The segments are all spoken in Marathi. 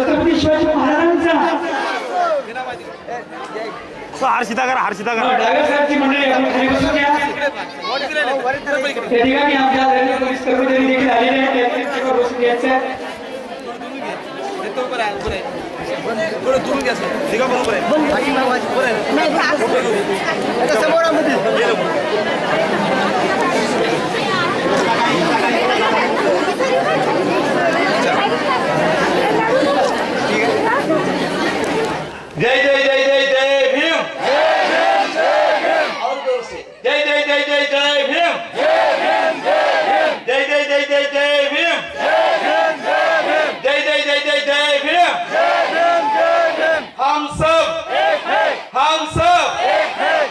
छत्रपती शिवाजी महाराजांचा. हर्षिता करा हर्षिता करा. मंडळी खाली बसून घ्या. त्या ठिकाणी आमच्या रेल्वे पोलीस कर्मचारी देखील आलेले आहेत. त्यांनी सीटवर बसून घ्यायचं आहे. जय जय जय जय जय भीम और जोर से जय जय जय जय जय भीम जय जय जय जय जय भीम जय जय जय जय जय भीम हम सब हम सब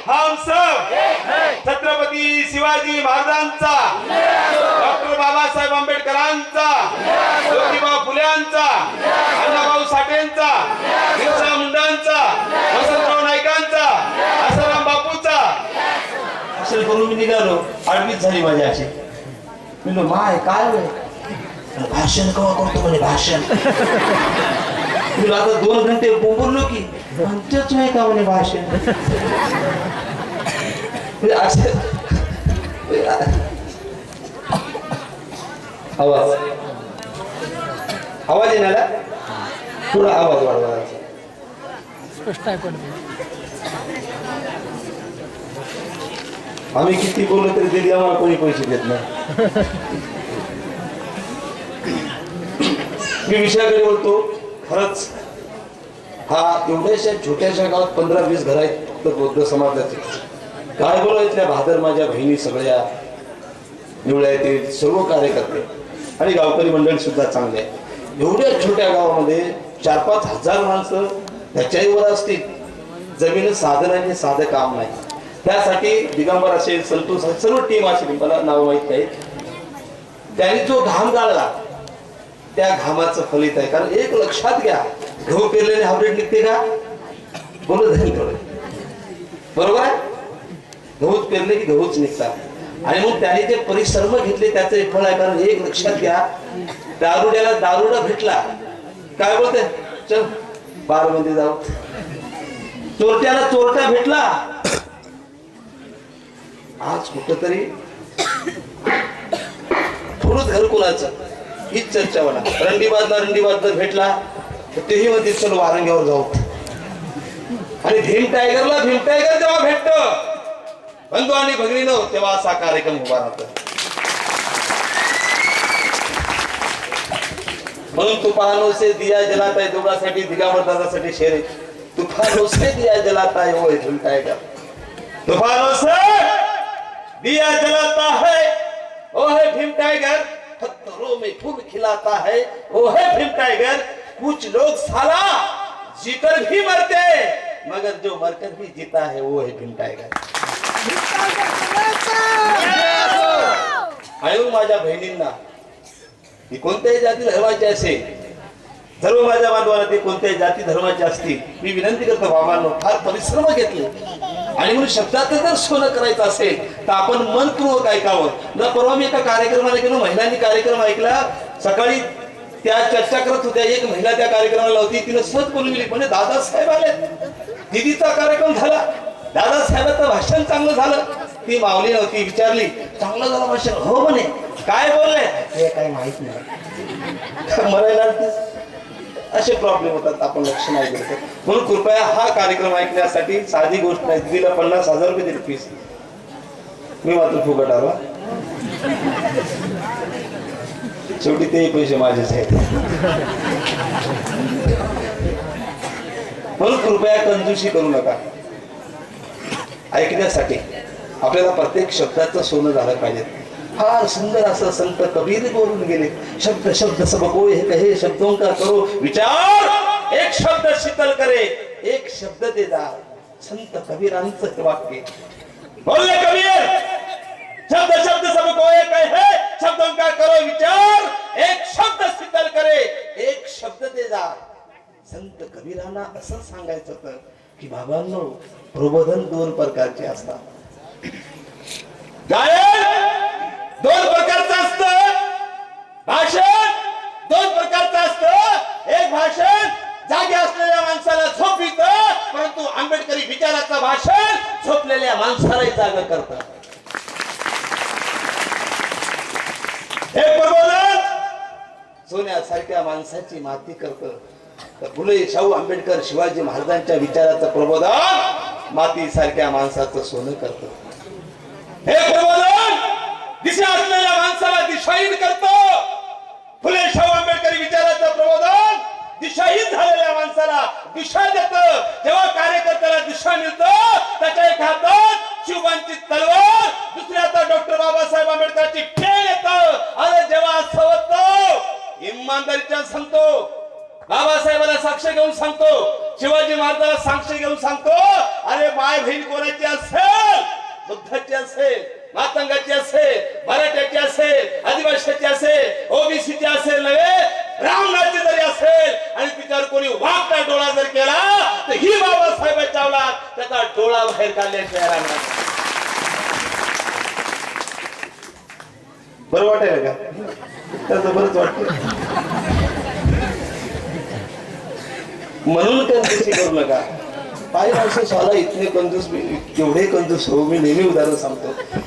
हम सब छत्रपती शिवाजी महाराजांचा डॉक्टर बाबासाहेब आंबेडकरांचा करून मी निघालो. आडवीच झाली माझी अशी. मी म्हणलो, माय काय होय भाषण कवा करतो म्हणे भाषण. तुला आता दोन घंटे बोललो की म्हणतेच नाही का म्हणे भाषण? म्हणजे असं. आवाज. आवाज येणार थोडा आवाज वाढवायचा आम्ही किती बोललो तरी दिली आम्हाला कोणी पैसे देत नाही मी विषयाकडे बोलतो खरंच हा एवढ्याशा छोट्याशा गावात पंधरा वीस घर आहेत फक्त बौद्ध समाजाचे काय बोलायच्या भादर माझ्या बहिणी सगळ्या निवड्या येतील सर्व कार्यकर्ते आणि गावकरी मंडळी सुद्धा चांगले आहे एवढ्या छोट्या गावामध्ये चार पाच हजार माणसं ह्याच्याही वर असतील जमीन साधन आणि साधं काम नाही त्यासाठी दिगंबर असेल संतोष असेल सर्व टीम असेल मला नाव माहीत आहे त्यांनी जो घाम गाळला त्या घामाचं फलित आहे. कारण एक लक्षात घ्या गहू पेरलेले हायब्रिड निघते का? बोलत नाही थोडं बरोबर आहे? गहूच पेरले की गहूच निघतात. आणि मग त्याने ते परिश्रम घेतले त्याचं एक फळ आहे. कारण एक लक्षात घ्या दारुड्याला दारुडा भेटला. काय बोलते? चल बारमध्ये जाऊ. चोरट्याला चोरटा भेटला. आज कुठंतरी थोडंच घर कुणाचं हीच चर्चा म्हणा रंडीबाजला रंडीबाज जर भेटला तर तेही म्हणते चल वारंग्यावर जाऊ. आणि भीम टायगरला भीम टायगर जेव्हा भेटत बंधू आणि भगिनीनो तेव्हा असा कार्यक्रम उभा राहतो. म्हणून तुफानो से दिया जलाताय दोघांसाठी दिगावर दादासाठी शेर आहे. तुफानो से दिया जलाताय होय भीम टायगर. तुफानो से दिया जलाता है वो है भीम टाइगर पत्थरों में फूल खिलाता है वो है भीम टाइगर कुछ लोग साला जीकर भी मरते मगर जो मरकर भी जीता है वो है भीम टाइगर आयो माझ्या बहिणींना ती कोणत्याही जाती धर्माची असेल सर्व माझ्या बांधवांना ते कोणत्याही जाती धर्माचे असतील मी विनंती करतो बाबांनो फार परिश्रम घेतले. आणि म्हणून शब्दात जर सोनं करायचं असेल तर आपण मनपूर्वक ऐकावं. न परवा मी एका कार्यक्रमाला गेलो महिलांनी कार्यक्रम ऐकला. सकाळी त्या चर्चा करत होत्या एक महिला त्या कार्यक्रमाला होती तिने सहज बोलून गेली म्हणजे दादासाहेब आले दिदीचा कार्यक्रम झाला. दादासाहेबांचं भाषण चांगलं झालं. ती माऊली नव्हती विचारली चांगलं झालं भाषण. हो म्हणे. काय बोलले? हे काही माहीत नाही. मरायला असे प्रॉब्लेम होतात आपण लक्ष नाही देतो म्हणून कृपया हा कार्यक्रम ऐकण्यासाठी साधी गोष्ट नाही. दिदीला पन्नास हजार रुपये दिली फीस मी मात्र फुकट आलो. शेवटी ते पैसे माझेच आहेत. म्हणून कृपया कंजूशी करू नका. ऐकण्यासाठी आपल्याला प्रत्येक शब्दाचं सोनं झालं पाहिजे. फार सुंदर असं संत कबीर बोलून गेले. शब्द शब्द सबको हे है कहे शब्दों का करो. विचार! एक शब्द शीतल करे एक शब्द दे जा संत कबीरांचं वाक्य. बोलले कबीर! शब्द शब्द सब कोई कहे शब्दों का करो. विचार! एक शब्द शीतल करे एक शब्द दे जा संत कबीरांना असं सांगायचं होतं की बाबांनो प्रबोधन दोन प्रकारचे असतात. गायन! दोन प्रकारचं असत. भाषण दोन प्रकारचं असत. एक भाषण जागे असलेल्या माणसाला झोपित परंतु आंबेडकरी विचाराचं भाषण झोपलेल्या माणसालाही जाग करत. हे प्रबोधन सोन्यासारख्या माणसाची माती करत. तर फुले शाहू आंबेडकर शिवाजी महाराजांच्या विचाराचं प्रबोधन माती सारख्या माणसाचं सोनं करत. हे प्रबोधन दिशा असलेल्या माणसाला दिशाहीन करतो. फुले शाहू आंबेडकरी विचाराचं प्रबोधन. दिशाहीन झालेल्या माणसाला दिशा देत. जेव्हा कार्यकर्त्याला दिशा मिळतो त्याच्या एक हातात शिवबांची तलवार दुसऱ्या हातात डॉक्टर बाबासाहेब आंबेडकरची खेळ येत. अरे जेव्हा असं इमानदारीच्या सांगतो. बाबासाहेबाला साक्ष घेऊन सांगतो. शिवाजी महाराजाला साक्ष घेऊन सांगतो. अरे माय बहीण कोणाची असेल? बुद्धाची असेल. मातंगाची असेल मराठ्याची असेल आदिवासीची असेल ओबीसीची असेल नव्हे ब्राह्मणाची जरी असेल आणि तिच्यावर कोणी वागता डोळा जर केला तर ही बाबासाहेबांच्या अवलात त्याचा डोळा बाहेर काढल्याशिवाय राहणार बरं वाटेल का? त्याचं बरंच वाटत. म्हणून कंजूसी करू नका. पाय माणसं स्वतः इतके कंजूस मी केवढे कंजूस हो मी नेहमी उदाहरण सांगतो.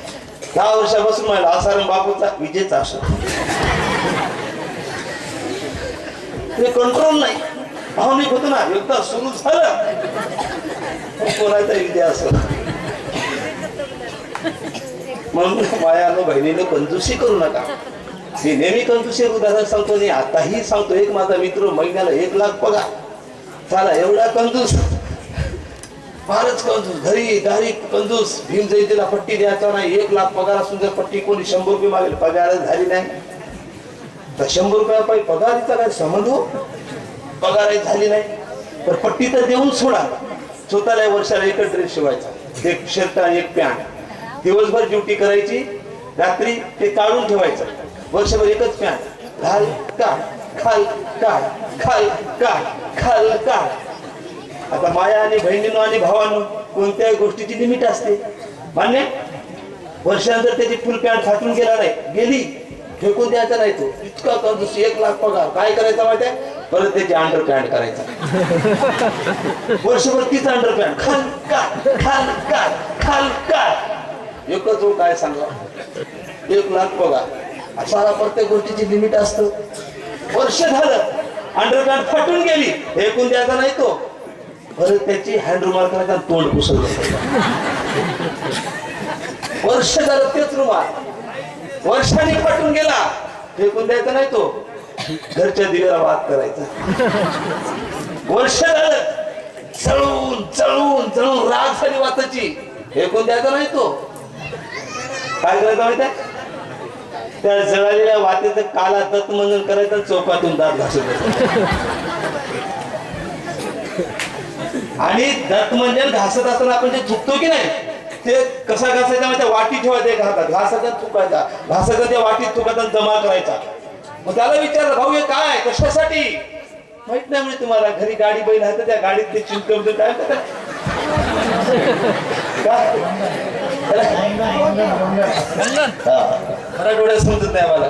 दहा वर्षापासून मला आसाराम बापूचा विजेचा असो. ते कंट्रोल नाही. भावनिक होतो ना एकदा सुरू झालं. कोणाचा विजय असो म्हणून मायानं बहिणीनं कंजूसी करू नका. मी नेहमी कंजूसी उदाहरण सांगतो आणि आताही सांगतो. एक माझा मित्र महिन्याला एक लाख पगार चला एवढा कंजूस. फारच कंजूस घरी दारी कंजूस. भीम जयंतीला पट्टी द्यायचा नाही. एक लाख पगार असून जर पट्टी कोणी शंभर रुपये मागेल पगार झाली नाही. तर शंभर रुपयापायी पगारीचा काय संबंध हो. पगार झाली नाही. तर पट्टी तर देऊन सोडा. स्वतःला वर्षाला एकच ड्रेस शिवायचा. एक शर्ट आणि एक पॅन्ट दिवसभर ड्युटी करायची. रात्री ते काढून ठेवायचं. वर्षभर एकच पॅन्ट घाल काढ खाल काढ खाल काढ खाल काढ. आता माया आणि बहिणीनो आणि भावानो कोणत्याही गोष्टीची लिमिट असते. मान्य? वर्षानंतर त्याची फुल पॅन्ट फाटून गेला नाही. गेली. फेकून द्यायचा नाही तो. इतका कंजूस एक लाख पगार. काय करायचा माहिती आहे? परत त्याची अंडर पॅन्ट करायचा. वर्षभर तीच अंडर पॅन्ट खाल काढ खाल काढ खाल काढ एकच हो काय सांगा? एक लाख पगार. अशा प्रत्येक गोष्टीची लिमिट असतं. वर्ष झालं. अंडर पॅन्ट फाटून गेली. फेकून द्यायचा नाही तो. परत त्याची हँड रुमाल करायचा आणि तोंड पुसत वर्ष झालं तेच रुमाल वर्षाने पटून गेला. फेकून द्यायचा नाही तो. घरच्या दिव्याला वाद करायचा. वर्ष झालं. चळून चळून चळून राग झाली वाताची. फेकून द्यायचा नाही तो. काय करायचं माहिती त्या जळालेल्या वातेचं काला दत्त मंजन करायचं आणि चौकातून दात घासून द्यायचं. आणि दत्तमंजन घासत असताना आपण जे चुकतो की नाही ते कसा घासायचा म्हणजे वाटी ठेवायचा एक घासाचा चुकायचा घासाचा त्या वाटीत थुकायचा जमा करायचा. मग त्याला विचारलं भाऊ हे काय कशासाठी? माहीत नाही म्हणजे तुम्हाला. घरी गाडी बैल आहे तर त्या गाडीत ते चिंक काय करतात? काय? खरा डोळ्या समजत नाही मला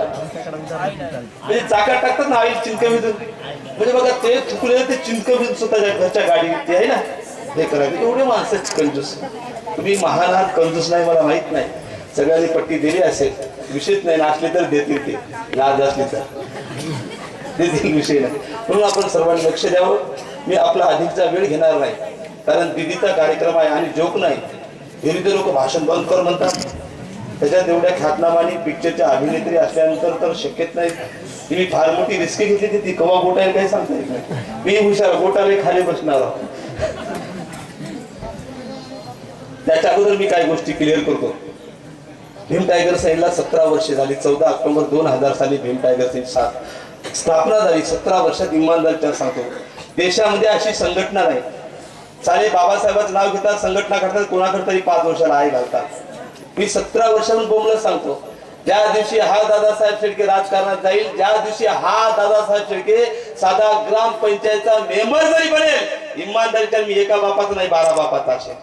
म्हणजे चाकात टाकतात ना आई चिंक म्हणजे बघा ते चुकले ते चिंक स्वतःच्या घरच्या गाडी आहे ना? हे करायचं एवढे माणसाची कंजूस. तुम्ही महान आहात कंजूस नाही मला माहीत नाही. सगळ्यांनी पट्टी दिली असेल विषयच नाही. नाचले तर देतील ते. लाज असली तर. देतील विषय नाही. म्हणून आपण सर्वांनी लक्ष द्यावं. मी आपला अधिकचा वेळ घेणार नाही. कारण दिदीचा कार्यक्रम आहे आणि जोक नाही. विविध लोक भाषण बंद कर म्हणतात. त्याच्यात एवढ्या ख्यातनामानी पिक्चरच्या अभिनेत्री असल्यानंतर तर शक्यत नाही. तिने फार मोठी रिस्क घेतली ती कवा गोटायला काही सांगता येत नाही. मी हुशार गोटाले खाली बसणार आहोत. त्याच्या अगोदर मी काही गोष्टी क्लिअर करतो. भीम टायगर साईडला सतरा वर्ष झाली चौदा ऑक्टोबर दोन हजार साली भीम टायगर साईड सा स्थापना झाली. सतरा वर्षात इमानदारच्या सांगतो. देशामध्ये अशी संघटना नाही. सारे बाबासाहेबांचं नाव घेतात संघटना करतात कोणाकडे तरी पाच वर्षाला आई घालतात. मी सतरा वर्षाहून बोमलं सांगतो. ज्या दिवशी हा दादासाहेब शेळके राजकारणात जाईल ज्या दिवशी हा दादासाहेब शेळके साधा ग्रामपंचायतचा मेंबर जरी बनेल इमानदारीच्या मी एका बापाचा नाही बारा बापाचा असेल.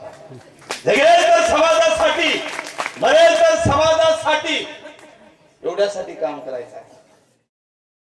जगेल तर समाजासाठी मरेल तर समाजासाठी एवढ्यासाठी काम करायचं आहे.